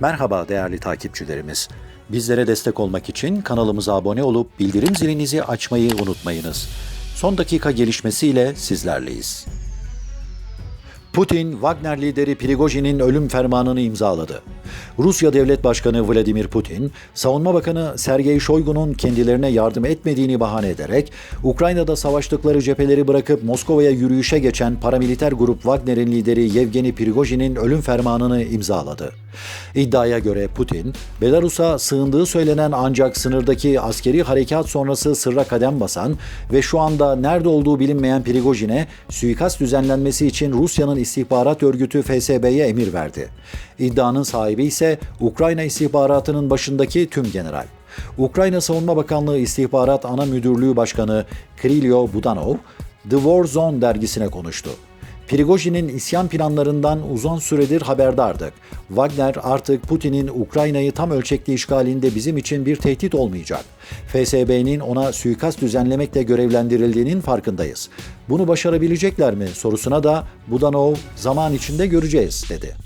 Merhaba değerli takipçilerimiz. Bizlere destek olmak için kanalımıza abone olup bildirim zilinizi açmayı unutmayınız. Son dakika gelişmesiyle sizlerleyiz. Putin, Wagner lideri Prigojin'in ölüm fermanını imzaladı. Rusya Devlet Başkanı Vladimir Putin, Savunma Bakanı Sergey Shoigu'nun kendilerine yardım etmediğini bahane ederek, Ukrayna'da savaştıkları cepheleri bırakıp Moskova'ya yürüyüşe geçen paramiliter grup Wagner'in lideri Yevgeni Prigojin'in ölüm fermanını imzaladı. İddiaya göre Putin, Belarus'a sığındığı söylenen ancak sınırdaki askeri harekat sonrası sırra kadem basan ve şu anda nerede olduğu bilinmeyen Prigojin'e suikast düzenlenmesi için Rusya'nın istihbarat örgütü FSB'ye emir verdi. İddianın sahibi ise Ukrayna istihbaratının başındaki tüm general. Ukrayna Savunma Bakanlığı İstihbarat Ana Müdürlüğü Başkanı Kirilyo Budanov, The War Zone dergisine konuştu. Prigojin'in isyan planlarından uzun süredir haberdardık. Wagner artık Putin'in Ukrayna'yı tam ölçekli işgalinde bizim için bir tehdit olmayacak. FSB'nin ona suikast düzenlemekle görevlendirildiğinin farkındayız. Bunu başarabilecekler mi sorusuna da Budanov zaman içinde göreceğiz dedi.